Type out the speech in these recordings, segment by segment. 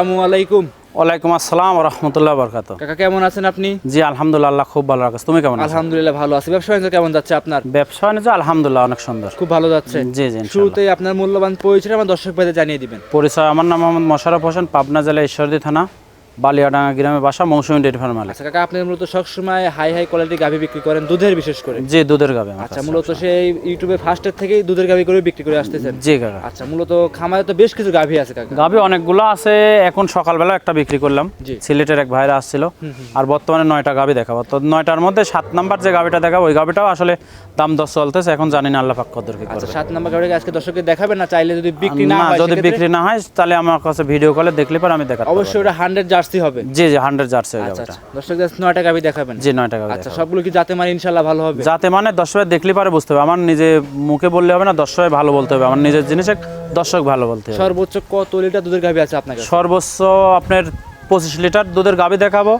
আসসালামু আলাইকুম। ওয়ালাইকুম আসসালাম রহমতুল্লাহ বরকাত কাকা কেমন আছেন আপনি? জি আলহামদুলিল্লাহ খুব ভালো রাখছে। তুমি কেমন আলহামদুলিল্লাহ ভালো আছি। ব্যবসা বাণিজ্য কেমন যাচ্ছে আপনার? ব্যবসা বাণিজ্য আলহামদুলিল্লাহ অনেক সুন্দর। খুব ভালো যাচ্ছে। জি জি। শুরুতেই আপনার মূল্যবান পরিচয় আমার দর্শক ভাইদের জানিয়ে দিবেন। পরিচয় আমার নাম মোহাম্মদ মোশারফ হোসেন পাবনা জেলা ঈশ্বরদী থানা। বালিয়াডাঙ্গা গ্রামে বাসা মৌসুমী ডেট ফার্ম আচ্ছা কাকা আপনি মূলত সবসময় হাই হাই কোয়ালিটি গাভি বিক্রি করেন দুধের বিশেষ করে? জি দুধের আমার আচ্ছা মূলত সেই ইউটিউবে ফার্স্টের থেকেই দুধের গাভি করে বিক্রি করে আসতেছেন? জি কাকা। আচ্ছা মূলত খামারে তো বেশ কিছু গাভি আছে কাকা। গাবি অনেকগুলো আছে এখন সকালবেলা একটা বিক্রি করলাম। সিলেটের এক ভাইরা আসছিল। আর বর্তমানে নয়টা গাবি দেখাবো। তো নয়টার মধ্যে সাত নাম্বার যে গাবিটা দেখাবো ওই গাবিটাও আসলে দাম দশ চলতেছে এখন জানি না আল্লাহ পাক কদর কি আচ্ছা সাত নাম্বার গাড়ি আজকে দর্শককে দেখাবেন না চাইলে যদি বিক্রি না হয় যদি বিক্রি না হয় তাহলে আমার কাছে ভিডিও কলে দেখলে পর আমি দেখাতে অবশ্যই ওটা হান্ড্রেড জার্সি হবে? জি জি হান্ড্রেড জার্সি হয়ে যাবে গাবিটা আচ্ছা। দর্শকদের নয়টা গাভি দেখাবেন। জি নয় টাকা আচ্ছা সবগুলো কি যাতে মানে ইনশাল্লাহ ভালো হবে? যাতে মানে দর্শকের দেখলে পারে বুঝতে হবে। আমার নিজে মুখে বললে হবে না দর্শকের ভালো বলতে হবে। আমার নিজের জিনিস দর্শক ভালো বলতে হবে। সর্বোচ্চ কত লিটার দুধের গাভি আছে আপনার সর্বোচ্চ আপনার পঁচিশ লিটার দুধের গাবি দেখাবো।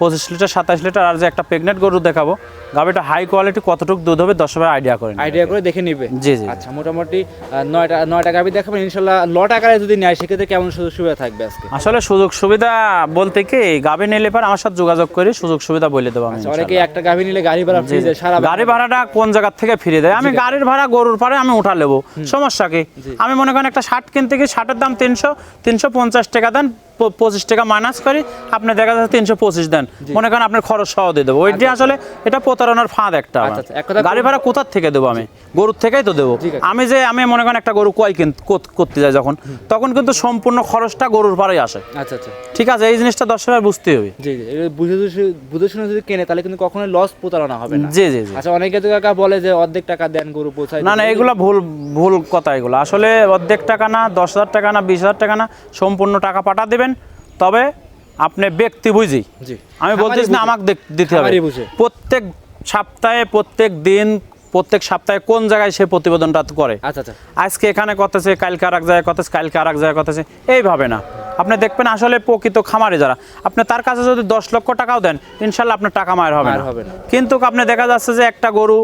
পঁচিশ লিটার সাতাশ লিটার আর যে একটা প্রেগনেন্ট গরু দেখাবো। গাবিটা হাই কোয়ালিটি কতটুকু দুধ হবে দশ ভাই আইডিয়া করে আইডিয়া করে দেখে নিবে? জি জি। আচ্ছা মোটামুটি নয়টা নয়টা গাভি দেখাবেন ইনশাল্লাহ লট আকারে যদি নেয় সেক্ষেত্রে কেমন সুযোগ সুবিধা থাকবে আজকে? আসলে সুযোগ সুবিধা বলতে কি গাবি নিলে পর আমার সাথে যোগাযোগ করে সুযোগ সুবিধা বলে দেবো আমি আচ্ছা, অনেকে একটা গাভি নিলে গাড়ি ভাড়া ফ্রি দেয় সারা গাড়ি ভাড়াটা কোন জায়গা থেকে ফিরে দেয়? আমি গাড়ির ভাড়া গরুর পারে আমি উঠা নেব। সমস্যা কি? আমি মনে করেন একটা শার্ট কিনতে গিয়ে শার্টের দাম তিনশো তিনশো পঞ্চাশ টাকা দেন পঁচিশ টাকা মাইনাস করি আপনি দেখা যাচ্ছে তিনশো পঁচিশ দেন। মনে করেন আপনার খরচ সহ দিয়ে দেবো। ওইটি আসলে এটা প্রতারণার ফাঁদ একটা আচ্ছা, আচ্ছা, গাড়ি ভাড়া কোথার থেকে দেবো আমি? গরুর থেকেই তো দেবো। আমি যে আমি মনে করেন একটা গরু কয় করতে যাই যখন তখন কিন্তু সম্পূর্ণ খরচটা গরুর পাড়েই আসে। আচ্ছা আচ্ছা। ঠিক আছে এই জিনিসটা দর্শকের বুঝতে হবে। জি জি। বুঝে শুনে যদি কেনে তাহলে কিন্তু কখনোই লস প্রতারণা হবে না। জি জি জি। আচ্ছা অনেকে তো কাকা বলে যে অর্ধেক টাকা দেন গরু পৌঁছায় না না এগুলো ভুল ভুল কথা এগুলো। আসলে অর্ধেক টাকা না দশ হাজার টাকা না বিশ হাজার টাকা না সম্পূর্ণ টাকা পাঠা দেবেন। তবে আপনি ব্যক্তি বুঝি। আমি বলতেছি না আমাকে দিতে হবে। প্রত্যেক সপ্তাহে প্রত্যেক দিন প্রত্যেক সপ্তাহে কোন জায়গায় সে প্রতিবেদনটা করে? আচ্ছা আচ্ছা। আজকে এখানে করতেছে কালকে আর এক জায়গায় করতেছে কালকে আর এক জায়গায় করতেছে এইভাবে না। আপনি দেখবেন আসলে প্রকৃত খামারি যারা। আপনি তার কাছে যদি দশ লক্ষ টাকাও দেন ইনশাল্লাহ আপনার টাকা মায়ের হবে না। হবে না। কিন্তু আপনি দেখা যাচ্ছে যে একটা গরু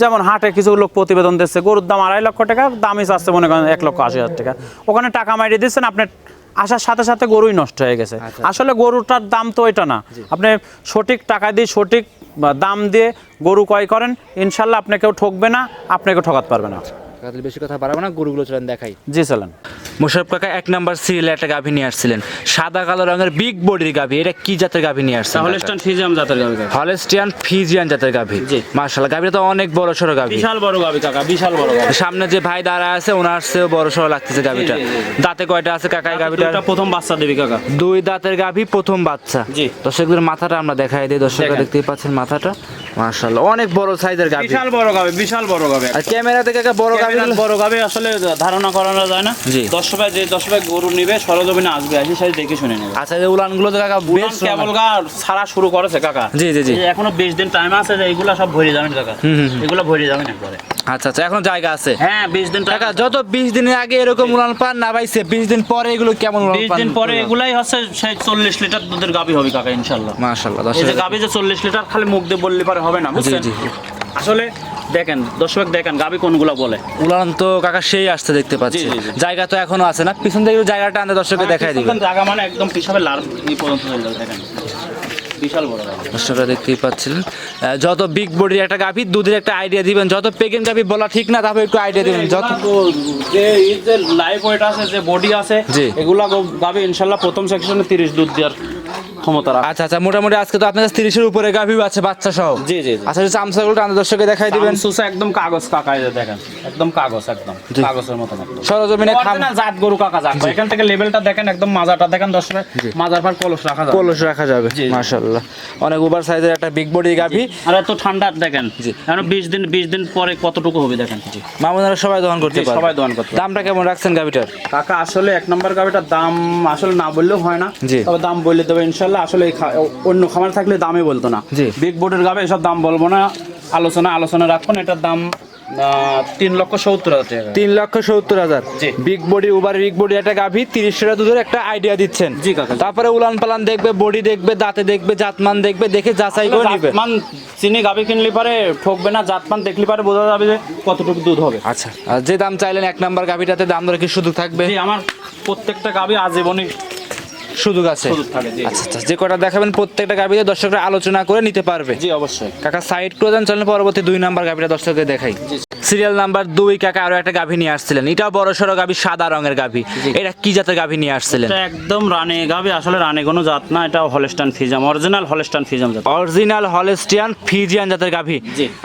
যেমন হাটে কিছু লোক প্রতিবেদন দিচ্ছে গরুর দাম আড়াই লক্ষ টাকা দামই চাচ্ছে মনে করেন এক লক্ষ আশি হাজার টাকা। ওখানে টাকা মারিয়ে দিচ্ছেন আপনার আসার সাথে সাথে গরুই নষ্ট হয়ে গেছে। আচ্ছা। আসলে গরুটার দাম তো ওইটা না। আপনি সঠিক টাকা দিয়ে সঠিক দাম দিয়ে গরু ক্রয় করেন ইনশাল্লাহ আপনাকেও ঠকবে না আপনাকে ঠকাতে পারবে না। বেশি কথা পারবে না গরুগুলো চলেন দেখাই। জি চলেন। মোশারফ কাকা এক নাম্বার সিরিয়ালে একটা গাভী নিয়ে আসছিলেন। সাদা কালো রঙের বিগ বডির গাভী। এটা কি জাতের গাভী নিয়ে আসছেন? হলস্টান ফিজিয়াম জাতের কাকা। হলেস্টিয়ান ফিজিয়ান জাতের গাভী। জি। মার্শাল্লাহ গাভীটা তো অনেক বড় সড়ো গাভী। বিশাল বড় গাবি কাকা বিশাল বড় গাবি সামনে যে ভাই দাঁড়া আছে ওনার চেয়েও বড় সড়ো লাগতেছে গাভীটা। দাঁতে কয়টা আছে কাকা এই গাভীটা এটা প্রথম বাচ্চা দেবি কাকা। দুই দাঁতের গাভী প্রথম বাচ্চা। জি। দর্শকদের মাথাটা আমরা দেখাই দিই দর্শকরা। দেখতেই পাচ্ছেন মাথাটা। মার্শাল্লাহ অনেক বড় সাইজের গাভী। বিশাল বড় গাভী বিশাল বড় গাবি আর ক্যামেরা থেকে কাকা বড় গাভী বড় গাবি আসলে ধারণা করানো যায় না। জি। দশ যে দশ গরু নিবে সরজমিনে আসবে আসি সাথে দেখে শুনে নেবে। আচ্ছা যে উলানগুলো তো কাকা বেশ কেবল গা ছাড়া শুরু করেছে কাকা। জি জি জি। এখনও বিশ দিন টাইম আছে যে এইগুলা সব ভরে যাবেন কাকা। এগুলো ভরে যাবেন একবারে। আচ্ছা আচ্ছা এখন জায়গা আছে? হ্যাঁ বিশ দিন কাকা যত বিশ দিনের আগে এরকম উড়ান পান না পাইছে বিশ দিন পরে এগুলো কেমন বিশ পান দিন পরে এগুলাই হচ্ছে সেই চল্লিশ লিটার দুধের গাবি হবে কাকা ইনশাল্লাহ মাশাল্লাহ এই যে গাবি যে লিটার খালি মুখ দিয়ে বললে পারে হবে না বুঝছেন। আসলে দেখেন দর্শক দেখেন গাবি কোনগুলো বলে? উড়ান তো কাকা সেই আসতে দেখতে পাচ্ছি। জায়গা তো এখনও আছে না? পিছন থেকে জায়গাটা আনতে দর্শককে দেখাই দিবেন। জায়গা মানে একদম পিছাবে লার এই পর্যন্ত হয়ে যাবে দেখেন। বিশাল বড় দর্শকরা দেখতেই পাচ্ছিলেন। যত বিগ বডির একটা গাভি দুধের একটা আইডিয়া দিবেন। যত পেগেন গাভি বলা ঠিক না তারপর একটু আইডিয়া দিবেন। যত যে যে ওয়েট আছে যে বডি আছে। এগুলা ইনশাল্লাহ প্রথম সেকশনে তিরিশ দুধ দেওয়ার ক্ষমতা রাখে। আচ্ছা আচ্ছা মোটামুটি আজকে তো আপনার কাছে তিরিশের উপরে গাভিও আছে বাচ্চা সহ। জি, জি। আচ্ছা দর্শককে দেখাই দিবেন। সুসা একদম কাগজ কাকা দেখেন একদম কাগজ একদম কাগজের একদম সরজমিনে খাম। জাত গরু কাকা জাত এখান থেকে লেভেলটা দেখেন একদম মাজাটা দেখেন দশ মাজার পর কলস রাখা যাবে। কলস রাখা যাবে জি। অনেক ওভার সাইজের একটা বিগ বডি গাভি। আর এত ঠান্ডা দেখেন জি। এখন বিশ দিন বিশ দিন পরে কতটুকু হবে দেখেন। জি। মামুনারা সবাই দহন করতে পারে সবাই দোয়ান করতে দামটা কেমন রাখছেন গাভিটার? কাকা আসলে এক নম্বর গাভিটার দাম আসলে না বললেও হয় না। তবে দাম বললে দেবে ইনশাল্লাহ আসলে অন্য খামার থাকলে দামই বলতো না। জি। বিগ বোর্ডের গাবে এসব দাম বলব না। আলোচনা আলোচনা রাখুন এটার দাম তিন লক্ষ সত্তর হাজার তিন লক্ষ সত্তর হাজার। Big body over big body একটা গাভি তিরিশ টাকা দুধের একটা আইডিয়া দিচ্ছেন। জি কাকা। তারপরে উলান পালান দেখবে বডি দেখবে দাঁতে দেখবে জাতমান দেখবে দেখে যাচাই করে নিবে। জাতমান চিনি গাবি কিনলে পারে ঠকবে না জাতমান দেখলে পারে বোঝা যাবে যে কতটুকু দুধ হবে। আচ্ছা আর যে দাম চাইলেন এক নাম্বার গাভিটাতে দাম দর কি সুযোগ থাকবে? আমার প্রত্যেকটা গাবি আজীবনই সুযোগ আছে। আচ্ছা আচ্ছা যে কটা দেখাবেন প্রত্যেকটা গাভিতে দর্শকরা আলোচনা করে নিতে পারবে। জি অবশ্যই। কাকা সাইড করে দেন চলেন পরবর্তী দুই নাম্বার গাভিটা দর্শককে দেখাই। সিরিয়াল নাম্বার দুই কাকা আরও একটা গাভী নিয়ে আসছিলেন। এটা বড় সড়ো গাভী সাদা রঙের গাভী। এটা কি জাতের গাভি নিয়ে আসছিলেন? একদম রানে গাভী আসলে রানে কোনো জাত না এটা Holstein Friesian original Holstein Friesian জাত। অরিজিনাল হলেস্টিয়ান ফিজিয়ান জাতের গাভী।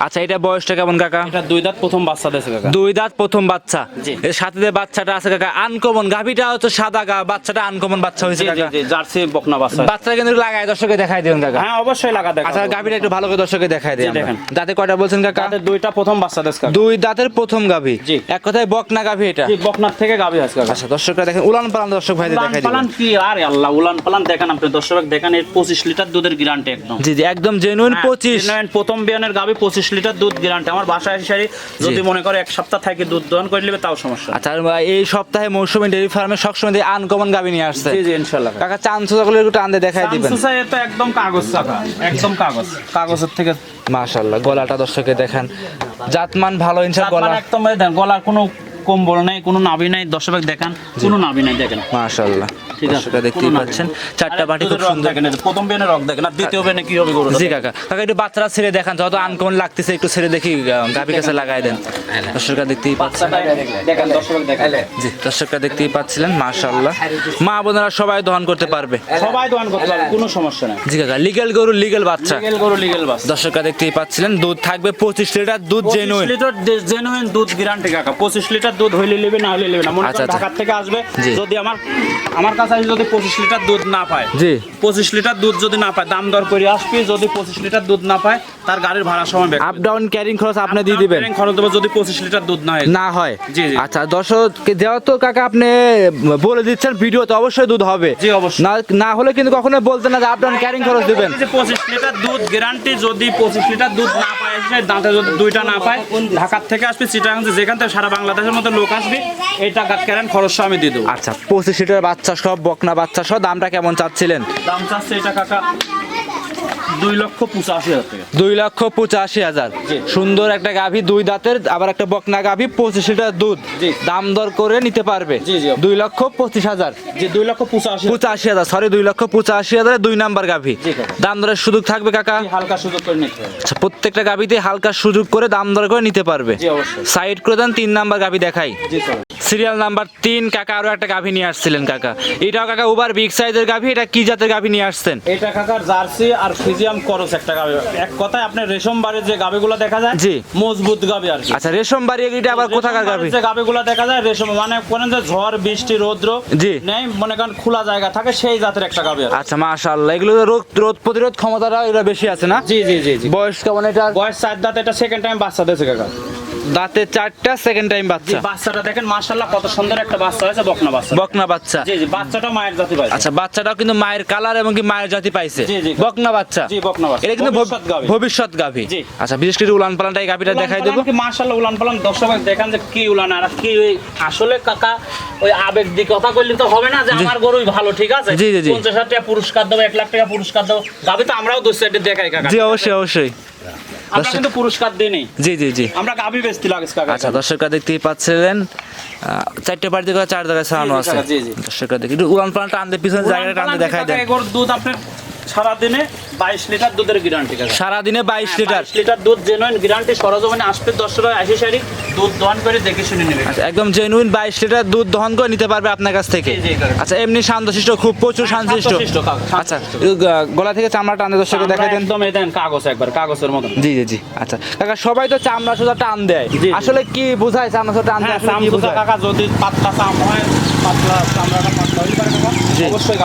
আচ্ছা এটা বয়সটা কেমন কাকা? এটা দুই দাঁত প্রথম বাচ্চা দেশে কাকা। দুই দাঁত প্রথম বাচ্চা। জি। এর সাথে যে বাচ্চাটা আছে কাকা আনকমন গাভীটা হচ্ছে সাদা গা বাচ্চাটা আনকমন বাচ্চা হয়েছে জি জি জি জার্সি বকনা বাচ্চা। বাচ্চা কিন্তু লাগায় দর্শকে দেখাই কাকা। হ্যাঁ অবশ্যই লাগা দেখা আচ্ছা গাভিটা একটু ভালো করে দর্শকে দেখাই দেখেন। দাঁতে কয়টা বলছেন কাকা? দুইটা প্রথম বাচ্চা দেশ কাকা। দুই দাঁতের প্রথম গাভি। এক কথায় বকনা গাভি এটা। জি বকনার থেকে গাবি আছে কাকা। আচ্ছা দর্শকরা দেখেন উলান পালান দর্শক ভাইদের পালান কি আরে আল্লাহ উলান পালান দেখেন আপনি দর্শক দেখেন এর লিটার দুধের গ্যারান্টি একদম। জি জি একদম জেনুইন হ্যাঁ, পঁচিশ। প্রথম বিয়ানের গাবি পঁচিশ লিটার দুধ গ্যারান্টি আমার বাসায় এসে যদি মনে করে এক সপ্তাহ থাকে দুধ দহন করে নেবে তাও সমস্যা। আচ্ছা এই সপ্তাহে মৌসুমী ডেয়ারি ফার্মে সবসময় আনকমন গাভী নিয়ে আসছে। জি জি ইনশাল্লাহ কাকা চান্স সকলে একটু টান দিয়ে দেখাই দিবেন। সামসুসা এ তো একদম কাগজ চাকা একদম কাগজ। কাগজের থেকে মাশাআল্লাহ গলাটা দর্শকে দেখান। জাতমান ভালো ইনশাল গলা। একদম গলার কোনো কম্বল নাই কোনো নাভি নাই দর্শক দেখান কোনো নাভি নাই দেখেন। মাশাআল্লাহ। দেখতেই পাচ্ছেন। চারটা বাটি খুব সুন্দর প্রথম বেনে রক দেখেন আর দ্বিতীয় বেনে কি হবে জি কাকা কাকা একটু বাচ্চারা ছেড়ে দেখান যত আনকমন লাগতেছে একটু ছেড়ে দেখি গাভি কাছে লাগাই দেন। দর্শকরা দেখতেই পাচ্ছেন। দেখেন দর্শক দেখেন জি দর্শকরা দেখতেই পাচ্ছিলেন মাশাআল্লাহ। মা বোনেরা সবাই দহন করতে পারবে। সবাই দোকান করতে পারবে কোনো সমস্যা নাই। জি কাকা লিগেল গরু লিগেল বাচ্চা। লিগেল গরু লিগেল বাস দর্শকরা দেখতেই পাচ্ছিলেন দুধ থাকবে পঁচিশ লিটার দুধ জেনুইন লিটার জেনুইন দুধ গ্যারান্টি কাকা পঁচিশ লিটার দুধ হইলে নেবে না হলে নেবে না। মনে আচ্ছা, করেন আচ্ছা। থেকে আসবে যদি আমার আমার কাছে এসে যদি পঁচিশ লিটার দুধ না পায়। জি। পঁচিশ লিটার দুধ যদি না পায় দাম দর করে আসবি যদি পঁচিশ লিটার দুধ না পায় তার গাড়ির ভাড়া সময় আপ ডাউন ক্যারিং খরচ আপনি দিয়ে দিবেন। খরচ দেবো যদি পঁচিশ লিটার দুধ না হয়। না হয়? জি, জি। আচ্ছা দর্শক যেহেতু কাকা আপনি বলে দিচ্ছেন ভিডিওতে অবশ্যই দুধ হবে। জি, অবশ্যই। না না হলে কিন্তু কখনো বলতে না যে আপ ডাউন ক্যারিং খরচ দিবেন। যে পঁচিশ লিটার দুধ গ্যারান্টি যদি পঁচিশ লিটার দুধ না পায় দাঁতে যদি দুইটা না পায় ঢাকার থেকে আসবে চিটাগাং যেখান থেকে সারা বাংলাদেশের মধ্যে লোক আসবে এই টাকা ক্যারেন খরচটা আমি দিয়ে দেবো। আচ্ছা পঁচিশ লিটার বাচ্চা সব বকনা বাচ্চা সহ দামটা কেমন চাচ্ছিলেন? দাম চাচ্ছে এটা কাকা দুই লক্ষ পঁচাশি হাজার দুই লক্ষ পঁচাশি হাজার। সুন্দর একটা গাভী দুই দাঁতের আবার একটা বকনা গাভী পঁচিশ লিটার দুধ। দাম দর করে নিতে পারবে। দুই লক্ষ পঁচিশ হাজার। দুই লক্ষ পঁচাশি পঁচাশি হাজার সরি দুই লক্ষ পঁচাশি হাজার দুই নাম্বার গাভী। দাম দরের সুযোগ থাকবে কাকা? হালকা সুযোগ করে নিতে আচ্ছা প্রত্যেকটা গাভীতে হালকা সুযোগ করে দাম দর করে নিতে পারবে। সাইড করে দেন তিন নাম্বার গাভী দেখাই। সিরিয়াল নাম্বার তিন কাকা আরও একটা গাভী নিয়ে আসছিলেন কাকা। এটাও কাকা উবার বিগ সাইজের গাভী এটা কি জাতের গাভী নিয়ে আসছেন? এটা কাকার জার্সি আর ফিজিয়াম করস একটা গাভী। এক কথায় আপনার রেশম বাড়ির যে গাবিগুলো দেখা যায় জি। মজবুত গাবি আর আচ্ছা রেশম বাড়ি এটা আবার কোথাকার গাভী? যে গাবিগুলো দেখা যায় রেশম মানে কোন যে ঝড় বৃষ্টি রৌদ্র জি। নেই মনে করেন খোলা জায়গা থাকে সেই জাতের একটা গাভী আচ্ছা মাশাআল্লাহ এগুলো রোগ রোদ প্রতিরোধ ক্ষমতাটা এটা বেশি আছে না? জি জি জি জি। বয়স কেমন এটা? বয়স চার দাঁত এটা সেকেন্ড টাইম বাচ্চা দিয়েছে কাকা। দাঁতে চারটা সেকেন্ড টাইম বাচ্চা। বাচ্চাটা দেখেন মাশাআল্লাহ কত সুন্দর একটা বাচ্চা হয়েছে বকনা বাচ্চা। বকনা বাচ্চা। জি জি বাচ্চাটা মায়ের জাতি পাইছে। আচ্ছা বাচ্চাটাও কিন্তু মায়ের কালার এবং কি মায়ের জাতি পাইছে। জি, জি। বকনা বাচ্চা। জি বকনা বাচ্চা। এটা কিন্তু ভবিষ্যৎ গাভী। গাভী। আচ্ছা বিশেষ করে উলান পালানটা এই গাভীটা দেখাই দেবো। কি মাশাআল্লাহ উলান পালান দর্শক দেখান যে কি উলান আর কি ওই আসলে কাকা ওই আবেগ দিয়ে কথা কইলে তো হবে না যে আমার গরুই ভালো ঠিক আছে? জি, জি, জি। পঞ্চাশ হাজার টাকা পুরস্কার দেবো এক লাখ টাকা পুরস্কার দেবো। গাবি তো আমরাও দু সাইডে দেখাই কাকা। জি অবশ্যই অবশ্যই। আমরা কিন্তু পুরস্কার দিই জি জি জি। আমরা গাবি বেচতে লাগিস কাকা আচ্ছা দর্শকরা দেখতেই পাচ্ছিলেন আহ, চারটে বাড়িতে করে চার জায়গায় সারানো আছে। কাকা, জি, জি। দর্শকরা দেখি উড়ান পালানটা আনতে পিছনে জায়গাটা আনতে দেখাই দেন। দুধ আপনার সারাদিনে বাইশ লিটার দুধের গ্যারান্টি সারাদিনে বাইশ লিটার? লিটার দুধ জেনুইন গ্যারান্টি সরজমিনে আসবে দর্শকরা আসি সারি দুধ দহন করে দেখে শুনে নেবে। আচ্ছা একদম জেনুইন বাইশ লিটার দুধ দহন করে নিতে পারবে আপনার কাছ থেকে। আচ্ছা এমনি শান্তশিষ্ট খুব প্রচুর শান্তশিষ্ট শান্তশিষ্ট, আচ্ছা গলা থেকে চামড়া টানতে দর্শককে দেখাই দেন। একদম দেন কাগজ একবার কাগজের মতন। জি জি জি আচ্ছা। কাকা সবাই তো চামড়া সোজা টান দেয়। আসলে কি বোঝায় চামড়া সোজা টান দেয়? হ্যাঁ কাকা যদি পাতলা চাম হয় অবশ্যই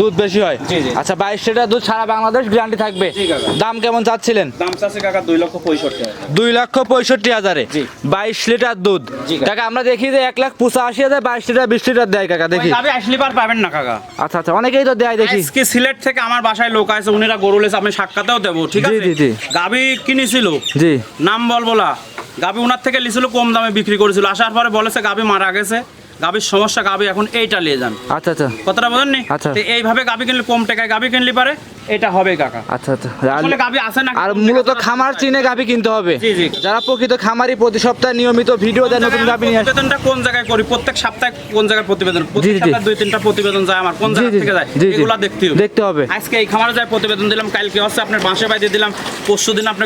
দুধ বেশি হয়। আচ্ছা বাইশ লিটার দুধ সারা বাংলাদেশ গ্যারান্টি থাকবে? দাম কেমন চাচ্ছিলেন? দাম চাচ্ছে কাকা দুই লক্ষ পঁয়ষট্টি দুই লক্ষ পঁয়ষট্টি হাজারে? বাইশ লিটার দুধ। কাকা। আমরা দেখি যে এক লাখ পঁচাশি হাজার বাইশ লিটার বিশ লিটার দেয় কাকা দেখি। আসলে পার পাবেন না কাকা। আচ্ছা আচ্ছা অনেকেই তো দেয় দেখি। আজকে সিলেট থেকে আমার বাসায় লোক আছে উনিরা গরু লেছে আমি সাক্ষাতেও দেবো ঠিক আছে? জি, জি। গাবি কিনেছিল। জি। নাম বল বলা। গাবি ওনার থেকে লিছিল কম দামে বিক্রি করেছিল। আসার পরে বলেছে গাবি মারা গেছে। গাবির সমস্যা গাবি এখন এইটা নিয়ে যান। আচ্ছা আচ্ছা। কথাটা বোঝেননি আচ্ছা। তো এইভাবে গাবি কিনলে কম টাকায় গাবি কিনলে পারে এটা হবে কাকা। আচ্ছা আচ্ছা। আর- আসলে গাভী আছে না আর মূলত খামার চিনে গাভি কিনতে হবে। জি, জি। যারা প্রকৃত খামারি প্রতি সপ্তাহে নিয়মিত ভিডিও দেয় নতুন গাভি নিয়ে প্রতিবেদনটা কোন জায়গায় করি? প্রত্যেক সপ্তাহে কোন জায়গায় প্রতিবেদন? প্রত্যেক জি। সপ্তাহে দুই তিনটা প্রতিবেদন যায় আমার। কোন জায়গা থেকে যায়। এগুলা দেখতে হবে। দেখতে হবে। আজকে এই খামারে যায় প্রতিবেদন দিলাম কালকে হচ্ছে আপনার বাসায় বাইরে দিলাম পরশু দিন আপনি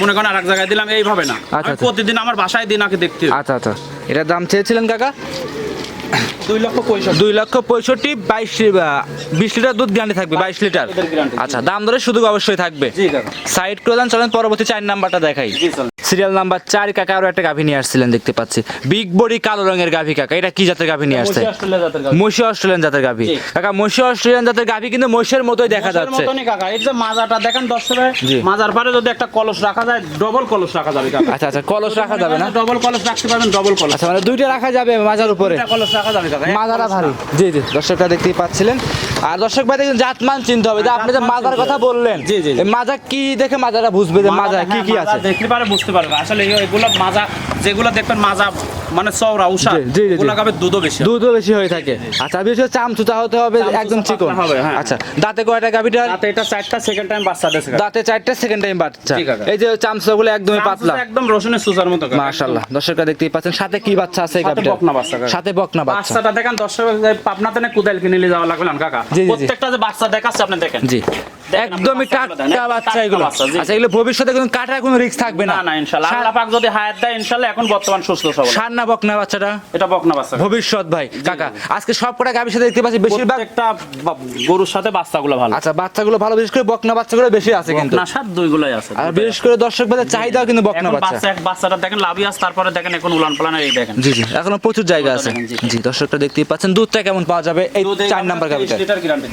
মনে করেন আরেক জায়গায় দিলাম এইভাবে না। আচ্ছা, আচ্ছা। প্রতিদিন আমার বাসায় দিন আগে দেখতে হবে। আচ্ছা আচ্ছা। এটার দাম চেয়েছিলেন কাকা? দুই লক্ষ পঁয়ষট্টি। বাইশ বিশ লিটার দুধ গ্যারান্টি থাকবে বাইশ লিটার। আচ্ছা দাম দরে শুধু অবশ্যই থাকবে। সাইড করে দেন চলেন পরবর্তী চার নাম্বারটা দেখাই। সিরিয়াল নাম্বার চার কাকা আরও একটা গাভী নিয়ে আসছিলেন দেখতে পাচ্ছি। বিগ বডি কালো রঙের গাভী কাকা। এটা কি জাতের গাভী নিয়ে আসছে? মসি অস্ট্রেলিয়ান জাতের গাভী। কাকা মসি অস্ট্রেলিয়ান জাতের গাভী কিন্তু মহিষের মতোই দেখা যাচ্ছে। মতনই কাকা। এই যে মাজাটা দেখেন মাজার পারে যদি একটা কলস রাখা যায় ডবল কলস রাখা যাবে কাকা। আচ্ছা আচ্ছা কলস রাখা যাবে না? ডবল কলস রাখতে পারবেন ডবল কলস। আচ্ছা মানে দুইটা রাখা যাবে মাজার উপরে। কলস রাখা যাবে কাকা। মাজারা ভারী। জি জি দর্শকরা দেখতেই পাচ্ছিলেন। আর দর্শক ভাই দেখুন জাতমান চিনতে হবে। যে আপনি যে মাজার কথা বললেন জি, জি, জি। মাজা কি দেখে মাজারা বুঝবে যে মাজা কি হ্যাঁ, কি আছে? দেখতে পারে বুঝতে পারবে। আসলে এগুলো মাজা যেগুলো দেখবেন মাজা মানে চওড়া উষা গাবে দুধও বেশি দুধও বেশি হয়ে থাকে। আচ্ছা বেশি হচ্ছে চামচুচা হতে হবে একদম চিকন। হবে, হ্যাঁ। আচ্ছা দাঁতে কয়টা গাভিটার? তাতে এটা চারটা সেকেন্ড টাইম বাচ্চা দেশে দাঁতে চারটা সেকেন্ড টাইম বাচ্চা। এই যে চামচুচাগুলো একদমই পাতলা। একদম রসুনের সুসার মতো মাশাআল্লাহ। দর্শকরা দেখতেই পাচ্ছেন সাথে কি বাচ্চা আছে এই বকনা বাচ্চা সাথে বকনা বাচ্চা। বাচ্চাটা দেখেন দর্শক পাবনাতে না কুদাইল কিনে নিয়ে যাওয়া লাগবে না কাকা। প্রত্যেকটা যে বাচ্চা দেখাচ্ছে আপনি দেখেন। জি। একদমই টাটকা বাচ্চা এগুলো। আচ্ছা এগুলো ভবিষ্যতে কোনো কাটার কোনো রিস্ক থাকবে না। না না ইনশাআল্লাহ। আল্লাহ পাক যদি হায়াত দেয় ইনশাআল্লাহ এখন বর্তমান সুস্থ সবল। সার না বকনা বাচ্চাটা? এটা বকনা বাচ্চা ভবিষ্যৎ ভাই কাকা আজকে সব কটা গাভীর সাথে দেখতে পাচ্ছি বেশিরভাগ বা- গরুর সাথে বাচ্চাগুলো ভালো। আচ্ছা বাচ্চাগুলো ভালো বিশেষ করে বকনা বাচ্চাগুলো বেশি আছে কিন্তু। বকনা সার দুইগুলোই আছে। আর বিশেষ করে দর্শক ভাইদের চাহিদাও কিন্তু বকনা বাচ্চা। এক বাচ্চাটা দেখেন লাভিয়াস তারপরে দেখেন এখন উলান পালান এই দেখেন। জি জি এখনও প্রচুর জায়গা আছে। জি। দর্শকটা দেখতেই পাচ্ছেন দুধটা কেমন পাওয়া যাবে? এই চার নাম্বার 23 লিটার গ্যারান্টি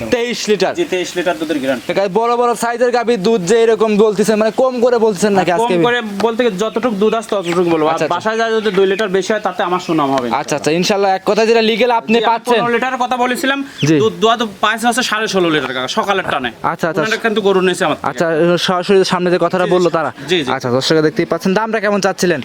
জি 23 লিটার দুধের গ্যারান্টি বড় বড় সাইজের গাভীর দুধ যে এরকম বলতেছেন মানে কম করে বলতেছেন নাকি কম আজকে? করে বলতে গেলে যতটুকু দুধ আসতো ততটুকু বলব। আর আচ্ছা, আচ্ছা। বাসায় যায় যদি দুই লিটার বেশি হয় তাতে আমার সুনাম হবে। আচ্ছা আচ্ছা ইনশাল্লাহ এক কথা যেটা লিগেল আপনি পাচ্ছেন। লিটারের কথা বলেছিলাম দুধ দোয়া তো পাঁচ আছে সাড়ে ষোলো লিটার কাকা সকালের টানে। আচ্ছা, আচ্ছা। কিন্তু গরু নিয়েছে আমার আচ্ছা সরাসরি সামনে যে কথাটা বলল তারা। আচ্ছা দর্শকরা দেখতেই পাচ্ছেন দামটা কেমন চাচ্ছিলেন?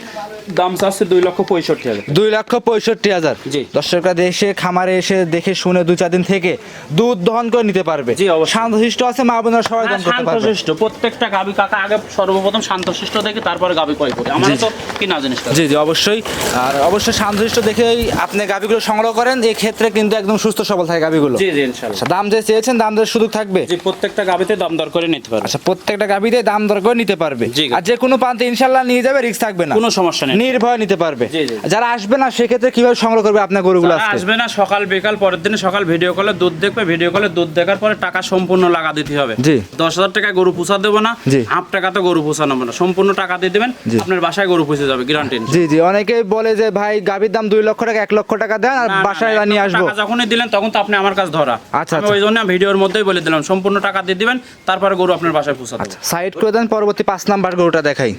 দাম চাচ্ছে দুই লক্ষ পঁয়ষট্টি হাজার। দুই লক্ষ পঁয়ষট্টি হাজার। জি। দর্শকরা দেশে খামারে এসে দেখে শুনে দু চার দিন থেকে দুধ দহন করে নিতে পারবে। জি, অবশ্যই। শান্তশিষ্ট আছে মা বোনেরা সবাই দহন করতে পারবে। শান্তশিষ্ট প্রত্যেকটা গাবি কাকা আগে সর্বপ্রথম শান্তশিষ্ট দেখে তারপরে গাবি কয় করি? আমার তো কিনা জিনিসটা জি জি অবশ্যই। আর অবশ্যই শান্তশিষ্ট দেখেই আপনি গাভিগুলো সংগ্রহ করেন এই ক্ষেত্রে কিন্তু একদম সুস্থ সবল থাকে গাভিগুলো জি জি ইনশাল্লাহ। আচ্ছা দাম যে চেয়েছেন দাম দরের সুযোগ থাকবে? জি প্রত্যেকটা গাবিতে দাম দর করে নিতে পারবে। আচ্ছা প্রত্যেকটা গাভিতে দাম দর করে নিতে পারবে। আর যে কোনো প্রান্তে ইনশাল্লাহ নিয়ে যাবে রিস্ক থাকবে না। কোনো সমস্যা নেই। নির্ভয় নিতে পারবে। যারা আসবে না সেক্ষেত্রে কীভাবে সংগ্রহ করবে আপনার গরুগুলো আসবে না সকাল বিকাল পরের দিনে সকাল ভিডিও কলে দুধ দেখবে ভিডিও কলে দুধ দেখার পরে টাকা সম্পূর্ণ লাগা দিতে হবে। জি। দশ হাজার টাকায় গরু পুষা দেবো না। হাফ টাকাতে গরু পুষা নেব না। সম্পূর্ণ টাকা দিয়ে দেবেন। আপনার বাসায় গরু পুষে যাবে গ্যারান্টি জি জি অনেকেই বলে যে ভাই গাভীর দাম দুই লক্ষ টাকা এক লক্ষ টাকা দেন আর বাসায় নিয়ে আসব। যখনই দিলেন তখন তো আপনি আমার কাছে ধরা। আচ্ছা, আচ্ছা। ওই জন্য ভিডিওর মধ্যেই বলে দিলাম সম্পূর্ণ টাকা দিয়ে দিবেন তারপরে গরু আপনার বাসায় পৌঁছাবে দেবো সাইড করে দেন পরবর্তী পাঁচ নাম্বার গরুটা দেখাই।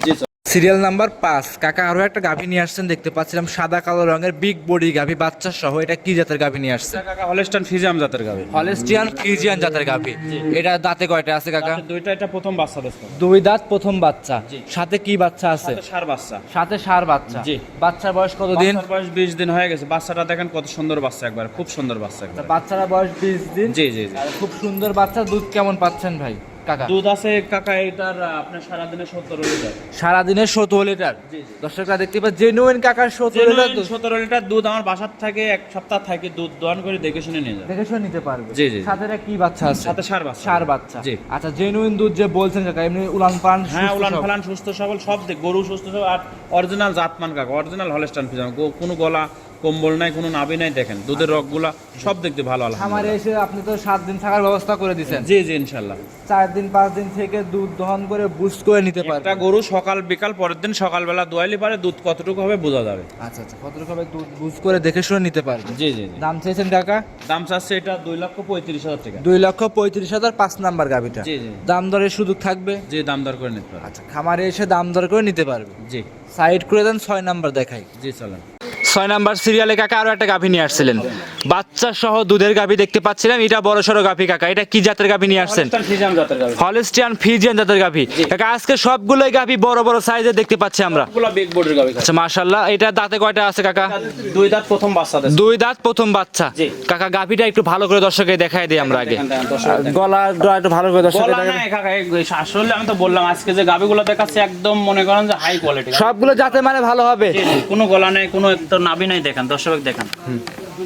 সিরিয়াল নাম্বার পাঁচ। কাকা আরও একটা গাভী নিয়ে আসছেন দেখতে পাচ্ছিলাম সাদা কালো রঙের বিগ বডি গাভী বাচ্চা সহ। এটা কি জাতের গাভী নিয়ে আসছে কাকা হলেস্টান ফিজিয়াম জাতের গাবি হলেস্টিয়ান ফ্রিজিয়ান জাতের গাভী। এটা দাঁতে কয়টা আছে কাকা? দুইটা এটা প্রথম বাচ্চা দেখো। দুই দাঁত প্রথম বাচ্চা। সাথে কি বাচ্চা আছে? সার বাচ্চা। সাথে সার বাচ্চা। জি। বাচ্চার বয়স কতদিন? বাচ্চার বয়স বিশ দিন হয়ে গেছে। বাচ্চাটা দেখেন কত সুন্দর বাচ্চা একবার খুব সুন্দর বাচ্চা বাচ্চারা বয়স বিশ দিন? জি জি খুব সুন্দর বাচ্চা দুধ কেমন পাচ্ছেন ভাই? কাকা। দুধ আছে কাকা এটার আপনার সারাদিনে সত্তর লিটার। সারাদিনে সতেরো লিটার। দর্শকরা দেখতে পাচ্ছেন জেনুইন কাকার সতেরো লিটার দুধ। সতেরো লিটার দুধ আমার বাসার থেকে এক সপ্তাহ থাকে দুধ দোয়ান করে দেখে শুনে নিয়ে যায় দেখে শুনে নিতে পারবে। জি, জি। সাথে কি বাচ্চা আছে? সাথে সার বাচ্চা। সার বাচ্চা। জি। আচ্ছা জেনুইন দুধ যে বলছেন কাকা এমনি উলান পান হ্যাঁ উলান সবল। ফালান সুস্থ সবল সব গরু সুস্থ সবল আর অরিজিনাল জাতমান কাকা অরিজিনাল হলেস্টান ফিজাম কোনো গলা কম্বল নাই কোনো নাবি নাই দেখেন। দুধের রকগুলা সব দেখতে ভালো খামারে এসে আপনি তো সাত দিন থাকার ব্যবস্থা করে দিচ্ছেন জি জি ইনশাল্লাহ চার দিন পাঁচ দিন থেকে দুধ দহন করে বুস্ট করে নিতে পারে একটা গরু সকাল বিকাল পরের দিন সকালবেলা দোয়ালি পারে দুধ কতটুকু হবে বোঝা যাবে। আচ্ছা আচ্ছা কতটুকু হবে দুধ বুস্ট করে দেখে শুনে নিতে পারবে জি জি জি। দাম চেয়েছেন টাকা দাম চাচ্ছে এটা দুই লক্ষ পঁয়ত্রিশ হাজার টাকা। দুই লক্ষ পঁয়ত্রিশ হাজার পাঁচ নাম্বার গাভিটা। জি, জি। দাম দরের সুযোগ থাকবে? জি দাম দর করে নিতে পারে আচ্ছা খামারে এসে দাম দর করে নিতে পারবে। জি। সাইড করে দেন ছয় নাম্বার দেখাই। জি চলেন। ছয় নাম্বার সিরিয়ালে কাকা আরও একটা গাভী নিয়ে আসছিলেন। বাচ্চা সহ দুধের গাভী দেখতে পাচ্ছিলাম এটা বড় সড়ো গাভী কাকা। এটা কি জাতের গাভী নিয়ে আসছেন? ফিজাম জাতের গাবি হলিস্টিয়ান ফিজিয়ান জাতের গাভী। কাকা আজকে সবগুলোই গাভী বড় বড় সাইজের দেখতে পাচ্ছি আমরা। আচ্ছা মাশাল্লাহ এটা দাঁতে কয়টা আছে কাকা? দুই দাঁত প্রথম বাচ্চা দুই দাঁত প্রথম বাচ্চা। কাকা গাভীটা একটু ভালো করে দর্শকে দেখাই দিই আমরা আগে। গলা একটু ভালো করে দর্শকে আসলে আমি তো বললাম আজকে যে গাভীগুলো দেখাচ্ছে একদম মনে করেন যে হাই কোয়ালিটি সবগুলো যাতে মানে ভালো হবে। কোনো গলা নেই কোনো তো নাভি নাই দেখান দর্শক দেখেন।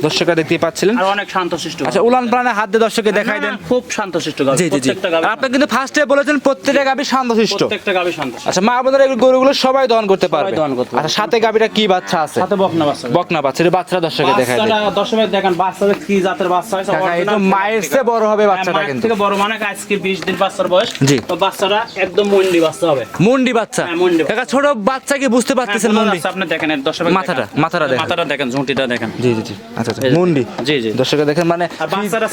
দর্শকরা দেখতে পাচ্ছিলেন। আর অনেক শান্তশিষ্ট গাভী। আচ্ছা উলান প্রাণে হাত দিয়ে দেখাই দেন। খুব শান্তশিষ্ট গাবি জি জি গাবি আপনি কিন্তু ফার্স্টে বলেছেন প্রত্যেকটা শান্তশিষ্ট। প্রত্যেকটা গাবি শান্তশিষ্ট। আচ্ছা মা বোনেরা এগুলো গরুগুলো সবাই দহন করতে পারবে। দহন করতে আচ্ছা সাথে গাভীটা কি বাচ্চা আছে? সাথে বকনা বাচ্চা বকনা বাচ্চা এটা বাচ্চারা দেখাই দেন। দেখেন বাচ্চাদের কি জাতের বাচ্চা হয়েছে এই মায়ের চেয়ে বড় হবে হ্যাঁ, বাচ্চাটা কিন্তু। থেকে বড় মানে আজকে 20 দিন বাচ্চার বয়স। জি। তো বাচ্চাটা একদম মন্ডি বাচ্চা হবে। মুন্ডি বাচ্চা। হ্যাঁ, মুন্ডি কাকা ছোট বাচ্চা কি বুঝতে পারতেছেন হ্যাঁ, মুন্ডি? আপনি দেখেন দর্শক মাথাটা, মাথাটা দেখেন। মাথাটা দেখেন ঝুঁটিটা দেখেন। জি জি জি। আচ্ছা আচ্ছা মুন্ডি। জি, জি। দর্শকে দেখেন মানে আর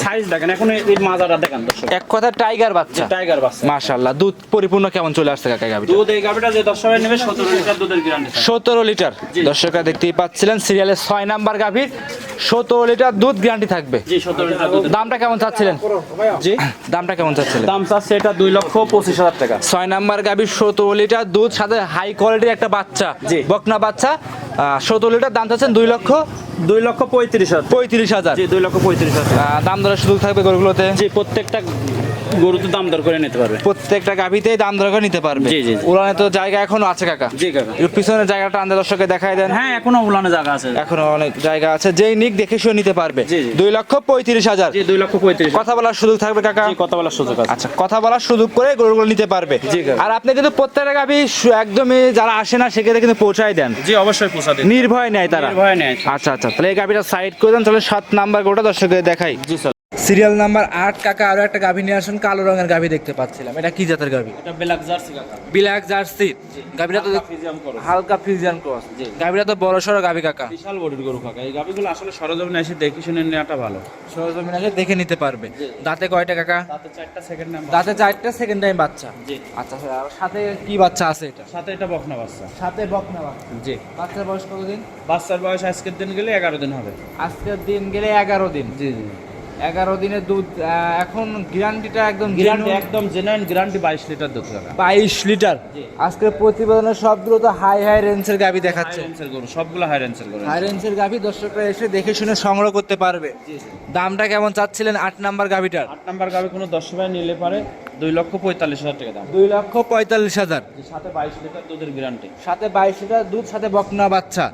সাইজ দেখেন এখন এই মাজাটা দেখেন দর্শক। এক কথা টাইগার বাচ্চা। টাইগার বাচ্চা। মাশাআল্লাহ দুধ পরিপূর্ণ কেমন চলে আসছে কাকা গাভীটা? দুধ এই গাবিটা যে দর্শক নেবে 17 লিটার দুধের গ্যারান্টি সতেরো লিটার। জি। দর্শকরা দেখতেই পাচ্ছিলেন সিরিয়ালের ছয় নাম্বার গাভীর সতেরো লিটার দুধ গ্যারান্টি থাকবে। জি 17 লিটার দুধ দামটা কেমন চাচ্ছিলেন? জি। দামটা কেমন চাচ্ছিলেন? দাম চাচ্ছে এটা 2 লক্ষ 25 হাজার টাকা। ছয় নাম্বার গাভীর সতেরো লিটার দুধ সাথে হাই কোয়ালিটির একটা বাচ্চা। বকনা বাচ্চা। সতেরো লিটার দাম চাচ্ছেন দুই লক্ষ দুই লক্ষ 35 হাজার। পঁয়ত্রিশ হাজার। জি 2 লক্ষ 35 হাজার। দাম দরের সুযোগ থাকবে গরুগুলোতে? জি প্রত্যেকটা গরু তো দাম দর করে নিতে পারবে। প্রত্যেকটা গাভীতেই দাম দর করে নিতে পারবে। জি, জি। উড়ানে তো জায়গা এখনও আছে কাকা। জি কাকা। একটু পিছনের জায়গাটা আন্দা দর্শকে দেখাই দেন। হ্যাঁ এখনও উলানে জায়গা আছে। এখনও অনেক জায়গা আছে। যেই নিক দেখে শুনে নিতে পারবে। দুই লক্ষ পঁয়ত্রিশ হাজার। জি 2 লক্ষ 35 কথা বলার সুযোগ থাকবে কাকা? কথা বলার সুযোগ আছে। আচ্ছা কথা বলার সুযোগ করে গরুগুলো নিতে পারবে। জি, আর আপনি কিন্তু প্রত্যেকটা গাভী একদমই যারা আসে না সেক্ষেত্রে কিন্তু পৌঁছায় দেন। জি অবশ্যই দিন। নির্ভয় নেয় তারা। ভয় নেই আচ্ছা আচ্ছা তাহলে এই গাভীটা সাইড করে দেন তাহলে সাত নাম্বার গোটা দর্শকদের দেখাই। জি স্যার। সিরিয়াল নাম্বার আট কাকা আরও একটা গাভী নিয়ে আসুন কালো রঙের গাভী দেখতে পাচ্ছিলাম। এটা কি জাতের গাভী? এটা ব্ল্যাক জার্সি কাকা। ব্ল্যাক জার্সি গাভীটা তো ফিজিয়াম করো। হালকা ফিজিয়ান ক্রস গাভীটা তো বড় সড়ো গাভী কাকা। বিশাল বডির গরু কাকা। এই গাভীগুলো আসলে সরজমিনে এসে দেখে শুনে নেওয়াটা ভালো। সরজমিন আছে দেখে নিতে পারবে। দাঁতে কয়টা কাকা? দাঁতে চারটা সেকেন্ড নাম দাঁতে চারটা সেকেন্ড টাইম বাচ্চা। জি। আচ্ছা আর সাথে কি বাচ্চা আছে এটা? সাথে এটা বকনা বাচ্চা। সাথে বকনা বাচ্চা। জি। বাচ্চার বয়স কতদিন? বাচ্চার বয়স আজকের দিন গেলে এগারো দিন হবে। আজকের দিন গেলে এগারো দিন। জি জি। এগারো দিনের দুধ এখন গ্যারান্টিটা একদম গ্যারান্টি একদম জেনুইন গ্যারান্টি বাইশ লিটার দুধ বাইশ লিটার? জি। আজকের প্রতিবেদনের সবগুলো তো হাই হাই রেঞ্জের গাভী দেখাচ্ছে। সবগুলো হাই রেঞ্জের গরু। হাই রেঞ্জের গাভী দর্শকরা এসে দেখে শুনে সংগ্রহ করতে পারবে। দামটা কেমন চাচ্ছিলেন আট নাম্বার গাভীটার? আট নাম্বার গাবি কোনো দশ ভাই নিলে পারে দুই লক্ষ পঁয়তাল্লিশ হাজার টাকা দাম। দুই লক্ষ পঁয়তাল্লিশ হাজার। সাথে বাইশ লিটার দুধের গ্যারান্টি সাথে বাইশ লিটার দুধ সাথে বকনা বাচ্চা।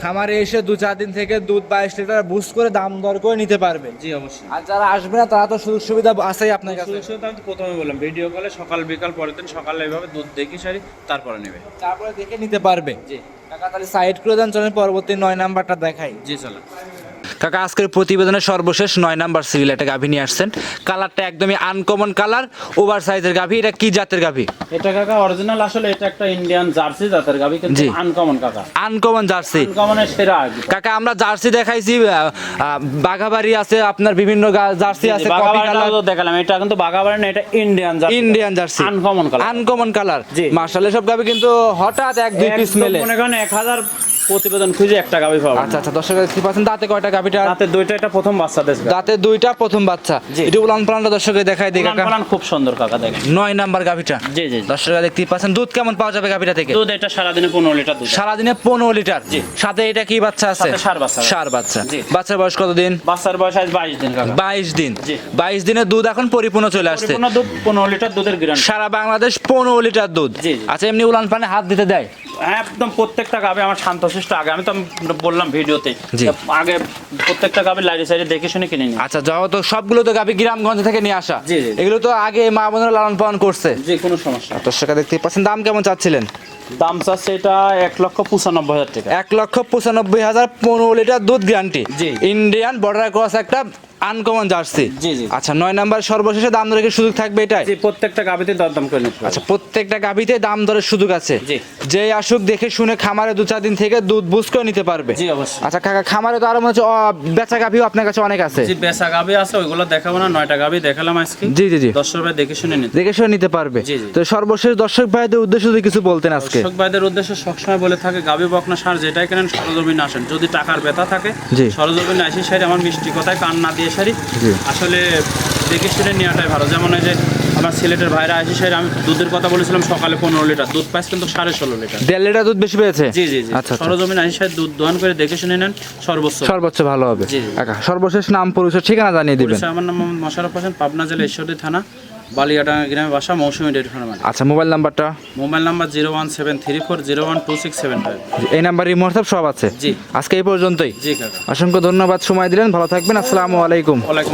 খামারে এসে দু চার দিন থেকে দুধ বাইশ লিটার বুস্ট করে দাম দর করে নিতে পারবে। জি অবশ্যই। আর যারা আসবে না তারা তো সুযোগ সুবিধা আছেই আপনার কাছে। সুযোগ সুবিধা আমি প্রথমে বললাম ভিডিও কলে সকাল বিকাল পরের দিন সকালে এইভাবে দুধ দেখি সারি তারপরে নেবে। তারপরে দেখে নিতে পারবে। জি। টাকা তাহলে সাইড করে দেন চলেন পরবর্তী নয় নাম্বারটা দেখাই। জি চলো। কাকা আজকের প্রতিবেদনের সর্বশেষ নয় নাম্বার সিরিয়াল একটা গাভী নিয়ে আসছেন। কালারটা একদমই আনকমন কালার ওভার সাইজের গাভী। এটা কি জাতের গাভী? এটা কাকা অরিজিনাল আসলে এটা একটা ইন্ডিয়ান জার্সি জাতের গাবি কিন্তু আনকমন কাকা। আনকমন জার্সি আনকমনের সেরা কাকা আমরা জার্সি দেখাইছি বাঘাবাড়ি আছে আপনার বিভিন্ন জার্সি আছে কপি কালার দেখালাম এটা কিন্তু বাগাবাড়ি না এটা Indian jersey Indian jersey uncommon colour uncommon colour. Martial সব গাভী কিন্তু হঠাৎ এক দুই পিস মেলে। মনে করেন এক হাজার প্রতিবেদন খুঁজে একটা গাবি পাবো। আচ্ছা আচ্ছা দর্শক কি পাচ্ছেন দাঁতে কয়টা গাভীটা? তাতে দুইটা এটা প্রথম বাচ্চা দেশ দাঁতে দুইটা প্রথম বাচ্চা। এটা উলান পালানটা দর্শকে দেখাই দিই কাকা পালান খুব সুন্দর কাকা দেখেন। নয় নাম্বার গাভীটা। জি জি। দর্শকরা দেখতেই পাচ্ছেন দুধ কেমন পাওয়া যাবে গাভীটা থেকে? দুধ এটা সারাদিনে পনেরো লিটার দুধ। সারাদিনে পনেরো লিটার। জি। সাথে এটা কি বাচ্চা আছে? সাথে ষাঁড় বাচ্চা। সার বাচ্চা। জি। বাচ্চার বয়স কতদিন? বাচ্চার বয়স আজ বাইশ দিন কাকা। বাইশ দিন। জি। বাইশ দিনের দুধ এখন পরিপূর্ণ চলে আসছে। পরিপূর্ণ দুধ পনেরো লিটার দুধের গ্রান্ড সারা বাংলাদেশ পনেরো লিটার দুধ। জি। আচ্ছা এমনি উলান পানে হাত দিতে দেয়? একদম প্রত্যেকটা গাবে আমার শান্তশিষ্ট। আগে আমি তো বললাম ভিডিওতে। আগে প্রত্যেকটা গাবে লাইটে সাইডে দেখে শুনে কিনে নিই আচ্ছা যাও তো সবগুলো তো গাভী গ্রামগঞ্জ থেকে নিয়ে আসা। এগুলো তো আগে মা বোনেরা লালন পালন করছে। যে কোনো সমস্যা দর্শকরা দেখতে পাচ্ছেন দাম কেমন চাচ্ছিলেন? দাম চাচ্ছে এটা এক লক্ষ পঁচানব্বই হাজার টাকা। এক লক্ষ পঁচানব্বই হাজার পনেরো লিটার দুধ গ্যারান্টি জি। ইন্ডিয়ান বর্ডার ক্রস একটা আনকমন জার্সি জি, জি। আচ্ছা নয় নাম্বার সর্বশেষে দাম দরের সুযোগ থাকবে এটাই? জি প্রত্যেকটা গাবিতে দরদাম করে নিতে আচ্ছা প্রত্যেকটা গাভিতে দাম দরের সুযোগ আছে। জি। যে আসুক দেখে শুনে খামারে দু চার দিন থেকে দুধ বুঝ করে নিতে পারবে। জি অবশ্যই। আচ্ছা কাকা খামারে তো আরও মনে হচ্ছে বেচা গাভিও আপনার কাছে অনেক আছে। জি বেচা গাবি আছে ওইগুলো দেখাবো না নয়টা গাবি দেখালাম আজকে। জি জি জি। দর্শক ভাই দেখে শুনে নিতে। দেখে শুনে নিতে পারবে। তো সর্বশেষ দর্শক ভাইদের উদ্দেশ্য যদি কিছু বলতেন আজকে। দর্শক ভাইদের উদ্দেশ্যে সবসময় বলে থাকে গাবি বকনা সার যেটাই কেনেন সরজমিনে আসেন। যদি টাকার ব্যথা থাকে। সরজমিনে আসি সারি আমার মিষ্টি কথায় কান না দিয়ে জি। আসলে দেখে শুনে নেওয়াটাই ভালো। যেমন এই যে আমার সিলেটের ভাইরা আসি স্যার আমি দুধের কথা বলেছিলাম সকালে পনেরো লিটার। দুধ পাইস কিন্তু সাড়ে ষোলো লিটার। দেড় লিটার দুধ বেশি পেয়েছে? জি জি জি। আচ্ছা সরজমিন সরজমিনে আসি স্যার দুধ দোয়ান করে দেখে শুনে নেন সর্বোচ্চ। সর্বোচ্চ ভালো হবে। সর্বশেষ নাম পরিচয় ঠিকানা জানিয়ে দিবেন। আমার নাম মোশারফ হোসেন পাবনা জেলা ঈশ্বরদী থানা। বালিয়াডাঙ্গা গ্রামে বাসা মৌসুমী ডেট ফার্মার আচ্ছা মোবাইল নাম্বারটা? Mobile number zero one seven three four zero one two six seven five. এই নাম্বারে হোয়াটসঅ্যাপ সব আছে? জি। আজকে এই পর্যন্তই। জি কাকা। অসংখ্য ধন্যবাদ সময় দিলেন ভালো থাকবেন আসসালামু আলাইকুম। ওয়ালাইকুম